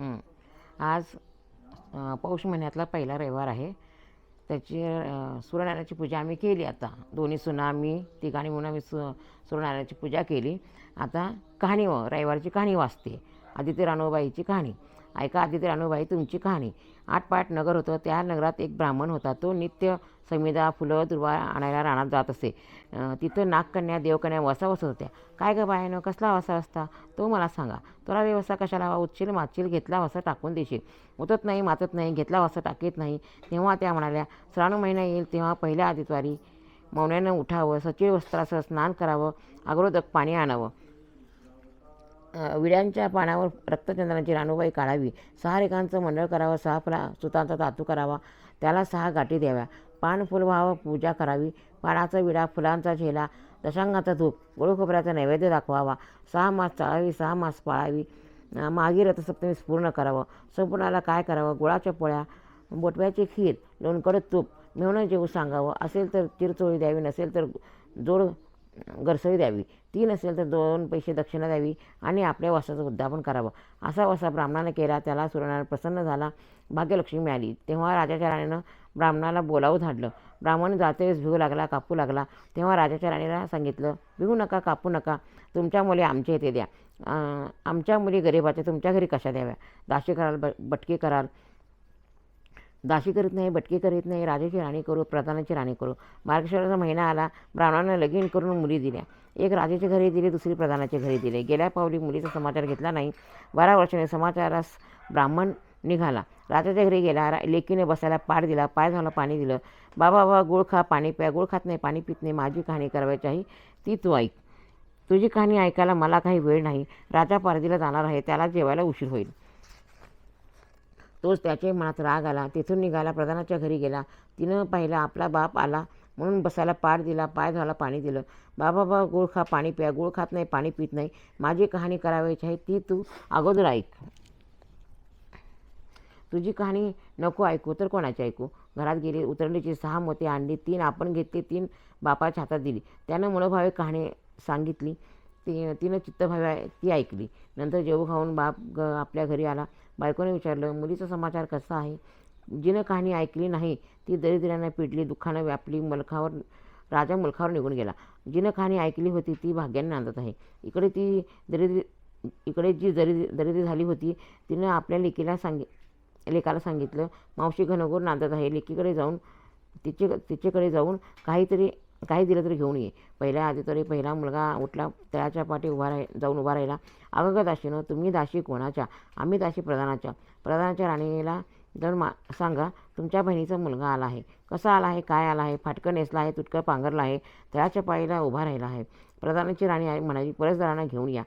आज पौष महिन्यातला पहिला रविवार आहे. त्याची सूर्यनारायणाची पूजा आम्ही केली आता. दोन्ही सुना आम्ही तिघांनी म्हणून आम्ही सु सूर्यनारायणाची पूजा केली. आता कहाणी व रविवारची कहाणी वाचते. आदित्य राणूबाईची कहाणी. ऐका आदित्य राणूबाई तुमची कहाणी. आठपाट नगर होतं त्या नगरात एक ब्राह्मण होता. तो नित्य समिदा फुलं दुर्वा आणायला रानात जात असे. तिथं नागकन्या देवकन्या वसा वसत होत्या. काय गं बायानं कसला वसा असता? तो मला सांगा. तुला रे वसा कशाला हवा? उचशील माचील घेतला वसा टाकून देशील. उतत नाही मातत नाही घेतला वसा टाकीत नाही. तेव्हा त्या म्हणाल्या श्रावण महिना येईल तेव्हा पहिल्या आदित्वारी मौन्यानं उठावं सचिव वस्त्राचं स्नान करावं अगरोदक पाणी आणावं. विड्यांच्या पानावर रक्तचंदनाची रानूबाई काढावी. सहा रेखांचं मंडळ करावं सहा फुला सुतांचा तातू करावा त्याला सहा गाठी द्याव्या. पान फुल व्हावं पूजा करावी. पानाचा विडा फुलांचा झेला दशांगाचा धूप गोळखोबऱ्याचा नैवेद्य दाखवावा. सहा मास चाळावी सहा मास पाळावी. मागी रथसप्तमीस पूर्ण करावं. संपूर्णाला काय करावं? गुळाच्या पोळ्या बोटव्याची खीर लोणकडं तूप मिळवणं जेवू सांगावं. असेल तर चिरचोळी द्यावी नसेल तर जोड गरसळी द्यावी. ती नसेल तर दोन पैसे दक्षिणा द्यावी आणि आपल्या वासाचं उद्दापन करावं. असा वसा ब्राह्मणाने केला त्याला सूर्यनारायण प्रसन्न झाला भाग्यलक्ष्मी मिळाली. तेव्हा राजाच्या राणीनं ब्राह्मणाला बोलावं धाडलं. ब्राह्मण जातेवेळेस भिवू लागला कापू लागला. तेव्हा राजाच्या राणीला सांगितलं भिवू नका कापू नका. तुमच्या मुली आमच्या इथे द्या. आमच्या मुली गरिबाच्या तुमच्या घरी कशा द्याव्या? दाशी कराल ब बटकी कराल दाशी करीत नाही बटके करीत नाही राजाची राणी करू प्रधानाची राणी करू. मार्गशीर्षाचा महिना आला ब्राह्मणानं लगीन करून मुली दिल्या. एक राजाच्या घरी दिली दुसरी प्रधानाच्या घरी दिले. गेल्या पावली मुलीचा समाचार घेतला नाही. बारा वर्षाने समाचारास ब्राह्मण निघाला. राजाच्या घरी गेला रा लेकीने बसायला पाड दिला पाय झाला पाणी दिलं. बाबा बाबा गुळ खा पाणी प्या गुळ खात नाही पाणी पित नाही माझी कहाणी करावायची आहे ती तू ऐक. तुझी कहाणी ऐकायला मला काही वेळ नाही. राजा पारदीला जाणार आहे त्याला जेवायला उशीर होईल. तोच त्याच्या मनात राग आला. तिथून निघाला प्रधानाच्या घरी गेला. तिनं पाहिलं आपला बाप आला म्हणून बसायला पाठ दिला पाय झाला पाणी दिलं. बाबा बा गुळ खा पाणी प्या. गुळ खात नाही पाणी पित नाही. माझी कहाणी करावायची आहे ती तू अगोदर ऐक. तुझी कहाणी नको ऐकू तर कोणाची ऐकू? घरात गेली उतरंडीची सहा मोती आणली तीन आपण घेतली तीन बापाच्या हातात दिली. त्यानं मनोभावे कहाणी सांगितली. ती तिनं चित्तभावे ती ऐकली. नंतर जेवू खाऊन बाप ग आपल्या घरी आला. बायकोने विचारलं मुलीचा समाचार कसा आहे? जिनं कहाणी ऐकली नाही ती दरिद्र्यानं पिडली दुःखानं व्यापली मलखावर राजा मुलखावर निघून गेला. जिनं कहाणी ऐकली होती ती भाग्याने नांदत आहे. इकडे ती दरिद्री इकडे जी दरिद्री दरिद्री झाली होती तिनं आपल्या लेकीला सांगि लेकाला सांगितलं मावशी घनघोर नांदत आहे. लेकीकडे जाऊन तिचे तिच्याकडे जाऊन काहीतरी काही दिलं तरी घेऊन ये पहिल्या आधी तरी पहिला मुलगा उठला तळाच्या पाठी उभा राही जाऊन उभा राहिला. अगं दाशीनं तुम्ही दाशी कोणाच्या? आम्ही दाशी प्रधानाच्या. प्रधानाच्या राणीला जर मा सांगा तुमच्या बहिणीचा मुलगा आला आहे. कसा आला आहे? काय आला आहे? फाटकं नेसला आहे तुटकं पांघरला आहे. तळाच्या पाळीला उभा राहिला आहे. प्रधानाची राणी आई म्हणाली परसदारांना घेऊन या.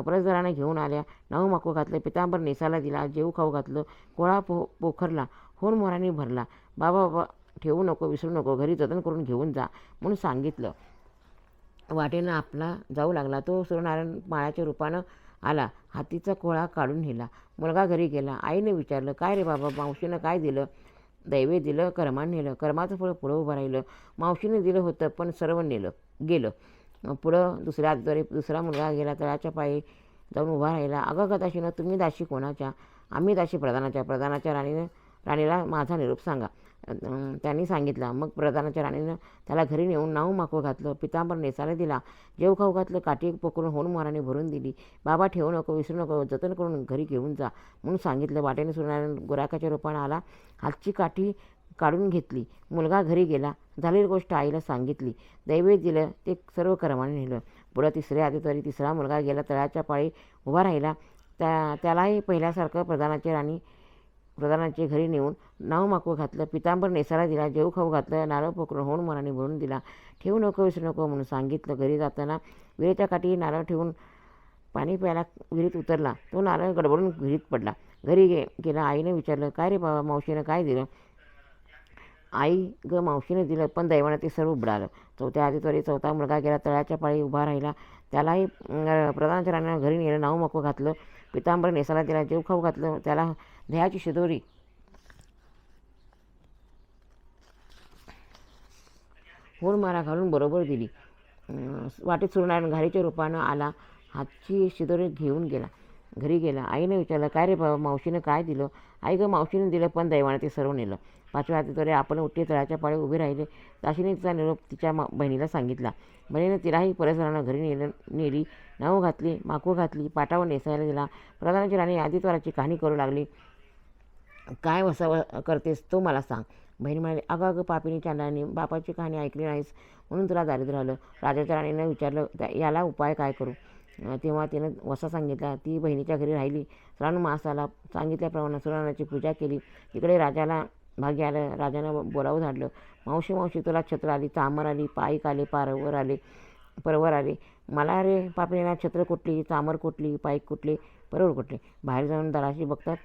परसदारांना घेऊन आल्या. नऊ मको घातलं. पितांबर नेसाला दिला. जेऊ खाऊ घातलं. कोळा पो पोखरला. होन मोराने भरला. बाबा बाबा ठेवू नको विसरू नको घरी जतन करून घेऊन जा म्हणून सांगितलं. वाटेनं आपला जाऊ लागला. तो सूर्यनारायण माळ्याच्या रूपानं आला. हातीचा कोळा काढून नेला. मुलगा घरी गेला. आईने विचारलं काय रे बाबा मावशीनं काय दिलं? दैवे दिलं कर्मानं नेलं. कर्माचं फळ पुढं उभं राहिलं. मावशीने दिलं होतं पण सर्व नेलं गेलं. पुढं दुसऱ्या द्वारे दुसरा मुलगा गेला तळाच्या पायी जाऊन उभा राहिला. अगं गदाशीनं तुम्ही दाशी कोणाच्या? आम्ही दाशी प्रधानाच्या. प्रधानाच्या राणीनं राणीला माझा निरोप सांगा. त्यांनी सांगितलं. मग प्रधानाच्या राणीनं त्याला घरी नेऊन नाऊ माखू घातलं. पितांबर नेसायला दिला. जेव खाऊ घातलं काठी पकडून होऊन माराने भरून दिली. बाबा ठेवू नको विसरू नको जतन करून घरी घेऊन जा म्हणून सांगितलं. वाटेने सूर्यनारायण गुराकाच्या रूपानं आला. हातची काठी काढून घेतली. मुलगा घरी गेला. झालेली गोष्ट आईला सांगितली. दैवेत दिलं ते सर्व कर्माने नेलं. पुढं तिसऱ्या आधी तरी तिसरा मुलगा गेला. तळाच्या पाळी उभा राहिला. त्या त्यालाही पहिल्यासारखं प्रधानाची राणी प्रधानाचे घरी नेऊन नाव माकू घातलं. पितांबर नेसाला दिला. जेऊ खाऊ घातलं. नारळ पोकरून होऊन मनाने भरून दिला. ठेवू नको विसरू नको म्हणून सांगितलं. घरी जाताना विहिरीच्या काठी नारळ ठेवून पाणी प्यायला विहिरीत उतरला. तो नारळ गडबडून विहिरीत पडला. घरी गे गेला. आईने विचारलं काय रे बाबा मावशीनं काय दिलं? आई ग मावशीने दिलं पण दैवानं ते सर्व बुडालं चौथ्या आधी तरी चौथा मुलगा गेला. तळ्याच्या पाळी उभा राहिला. त्यालाही अं, प्रधानाच्या घरी नेलं. नाव मको घातलं. पितांबर नेसाला दिला. जेव खाऊ घातलं. त्याला दह्याची शिदोरी होण मारा घालून बरोबर दिली वाटेत सुरणाऱ्या घारीच्या रूपानं आला हातची शिदोरी घेऊन गेला घरी गेला आईने विचारलं काय रे बाबा मावशीनं काय दिलं आई गं मावशीने दिलं पण दैवाने ते सर्व नेलं पाचव्या हातीद्वारे आपण उठे तळाच्या पाळी उभे राहिले ताशीने तिचा निरोप तिच्या मा बहिणीला सांगितला बहिणीने तिलाही परसरानं घरी नेलं नेली नाव घातली माकू घातली पाटावर नेसायला दिला प्रधानाची राणी आदित्वाराची कहाणी करू लागली काय वसावं करतेस तो मला सांग. बहीण म्हणाली अगं अगं पापिनी चांदाने बापाची कहाणी ऐकली नाहीस. म्हणून तुला दारिद्र्य आलं. राजाच्या राणीनं विचारलं त्या याला उपाय काय करू? तेव्हा तिनं वसा सांगितला ती बहिणीच्या घरी राहिली. श्रावण मासाला सांगितल्याप्रमाणे सुराणाची पूजा केली. तिकडे राजाला भाग्य आलं. राजानं बोलावं झाडलं. मावशी मावशी तुला छत्र आली. चामर आली. पाईक आले. पारवर आले. परवर आले. मला रे पापणीला छत्र कुठली चामर कुठली पाईक कुठली परवर कुठले बाहेर जाऊन दराशी बघतात.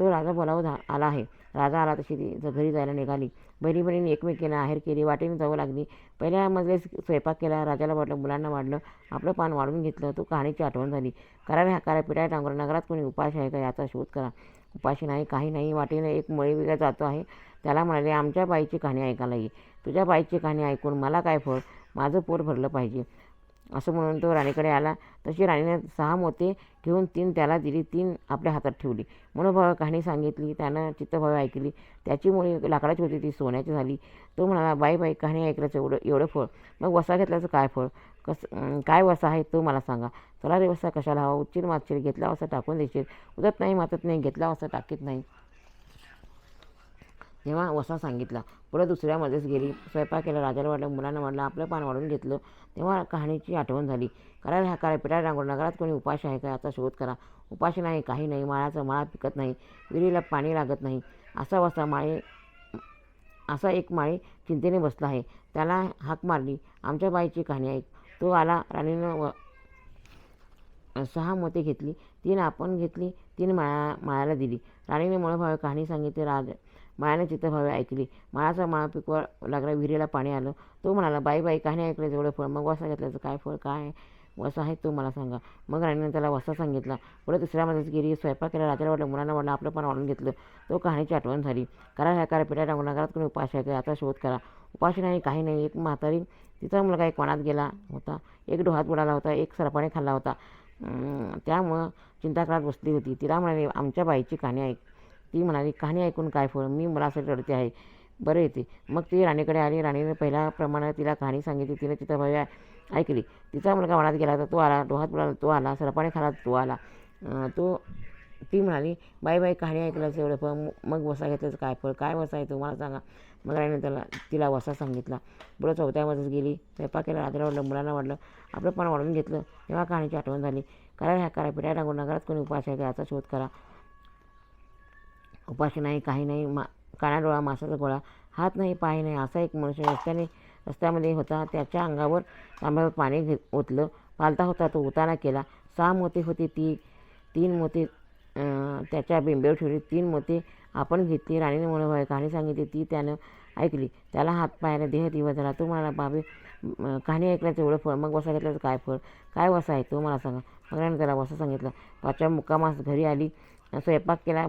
तो राजा बोलावं झा आला आहे. राजा आला तशी ती ज- घरी जायला निघाली. बहिणी बहिणीने एकमेकींना आहेर केली वाटेने जावं लागली. पहिल्या मजले स्वयंपाक केला. राजाला वाटलं मुलांना वाढलं आपलं पान वाढून घेतलं तो कहाणीची आठवण झाली. करा हा करा पिटाय टांगर नगरात कोणी उपाश आहे का याचा शोध करा. उपाशी नाही काही नाही. वाटेने एक मळी वेगळा जातो आहे. त्याला म्हणाले आमच्या बाईची कहाणी ऐकायला ये. तुझ्या बाईची कहाणी ऐकून मला काय फळ? माझं पोट भरलं पाहिजे. असं म्हणून तो राणीकडे आला. तशी राणीने सहा मोते घेऊन तीन त्याला दिली. तीन आपल्या हातात ठेवली. मनोभाव कहाणी सांगितली. त्यानं चित्तभाव ऐकली. त्याची मुळी लाकडाची होती. ती सोन्याची झाली. तो म्हणाला बाई बाई कहाणी ऐकल्याचं एवढं एवढं फळ. मग वसा घेतल्याचं काय फळ? कसं काय वसा आहे तो मला सांगा. चला रे वसा कशाला हवा? उच्चीर मागशील घेतला वसा टाकून देशील. उदत नाही मातत नाही घेतला वसा टाकीत नाही. तेव्हा वसा सांगितला. पुढे दुसऱ्यामध्येच गेली. स्वयंपाक केला. राजाला वाटलं मुलांना वाटलं आपलं पान वाढून घेतलं. तेव्हा कहाणीची आठवण झाली. करायला हा करा पिटा रांगोळ. नगरात कोणी उपाशी आहे का याचा शोध करा. उपाशी नाही काही नाही. माळाचा माळा पिकत नाही. विहिरीला पाणी लागत नाही. असा वसा माळे असा एक माळी चिंतेने बसला आहे. त्याला हाक मारली. आमच्या बाईची कहाणी ऐक. तो आला. राणीनं व सहा मते घेतली. तीन आपण घेतली. तीन माळा माळ्याला दिली. राणीने मळभावे कहाणी सांगितली. राज मायाने चित्तभावे ऐकली. माळाचा माळा पिकवा लागला विहिरीला पाणी आलं. तो म्हणाला बाई बाई कहाणी ऐकलं जेवढं फळ? मग वसा घेतल्याचं काय फळ? काय? वसा आहे तो मला सांगा. मग राणीने त्याला वसा सांगितला. पुढे तिसऱ्यामध्येच गेली स्वयंपाक केला राजाला वाटलं मुलांना वाटलं आपलं पण वाढून घेतलं. तो कहाणीची आठवण झाली. करा ह्या करा पिठा टाकून नगरात कोणी उपास आहे का? शोध करा. उपाशी नाही काही नाही. एक म्हातारी तिचा मुलगा एक वनात गेला होता. एक डोहात बुडाला होता एक सरपाने खाल्ला होता. त्यामुळं चिंता करत बसली होती. तिला म्हणाले आमच्या बाईची कहाणी ऐक. ती म्हणाली कहाणी ऐकून काय फळ? मी मला असं रडते आहे. बरं येते. मग ती राणीकडे आली. राणीने पहिल्याप्रमाणे तिला कहाणी सांगितली. तिने तिचा भावी ऐकली. तिचा मुलगा मनात गेला तर तो आला. डोहात बुडाला तो आला. सरपाने खाला तो आला. तो ती म्हणाली बाई बाई कहाणी ऐकलंच एवढं फळ? मग वसा घेतलंच काय फळ? काय वसा आहे तुम्हाला सांगा. मग राणीने त्याला तिला वसा सांगितला. बरं चौथ्यामध्येच गेली. स्वयंपाक केला. रात्री वाटलं मुलांना वाटलं आपलं पण वाढून घेतलं. तेव्हा कहाणीची आठवण झाली. करा ह्या करा. पिठ्या टाकून नगरात कोणी उपास आहे का याचा शोध करा. उपाशी नाही काही नाही मा कानाडोळा मासाचा गोळा हात नाही पाय नाही असा एक मनुष्य रस्त्याने रस्त्यामध्ये होता. त्याच्या अंगावर तांब्यावर पाणी घे ओतलं. पालता होता तो उताना केला. सहा मोती होती ती तीन मोती त्याच्या बिंबेवर ठेवली. तीन मोती आपण घेतली. राणीने मनोभावे कहाणी सांगितली. ती त्यानं ऐकली. त्याला हात पायाला देह दिवस झाला. तो म्हणाला बाबी कहाणी ऐकल्याचं एवढं फळ मग वसा घेतल्याचं काय फळ? काय वसा आहे? तो मला सांगा. मग त्याला वसा सांगितलं. पाचव्या मुक्कामास घरी आली. स्वयंपाक केला.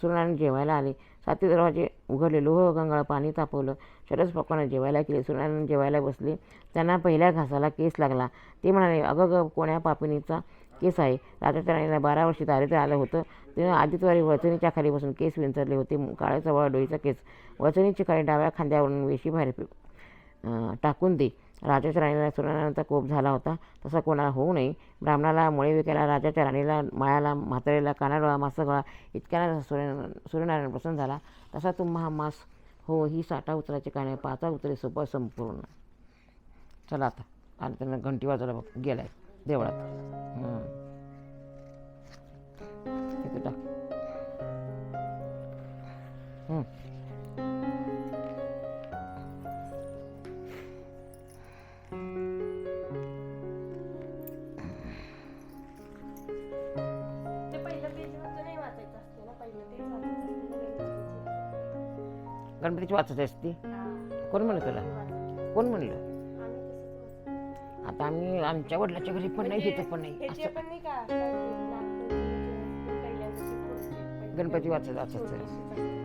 सूर्यनारायण जेवायला आले. साती दरवाजे उघडले लोह हो, गंगाळ पाणी तापवलं. शरस पकवानं जेवायला केले. सूर्यनारायण जेवायला बसले. त्यांना पहिल्या घासाला केस लागला. ते म्हणाले अगं ग कोण्या पापिनीचा केस आहे? राजाच्या राणीला बारा वर्षी दारिद्र्य आलं होतं. तेव्हा आदित्यवारी वचनीच्या खाली बसून केस विंचरले होते. काळ्या चवळा डोईचा केस. वचनीची काळी डाव्या खांद्यावरून वेशी बाहेर टाकून दे. राजाच्या राणीला सूर्यनारायणाचा कोप झाला होता. तसा कोणाला होऊ नये. ब्राह्मणाला मुळे विकायला राजाच्या राणीला माळ्याला म्हातारीला कानाडोळा मासगळा इतक्याला सूर्य सूर्यनारायण प्रसन्न झाला. तसा तुम्हा मास हो ही साठा उतराची काय नाही पाचा उतरे सोपं संपूर्ण. चला आता. आणि त्यांना घंटी वाजवला बघ गेलाय देवळात. हं. टाक. गणपतीचे. वाचायची असती कोण म्हणलं तुला. कोण म्हणलं. आता आम्ही आमच्या वडिलाच्या घरी पण नाही तिथं पण नाही असं गणपती वाचत असते.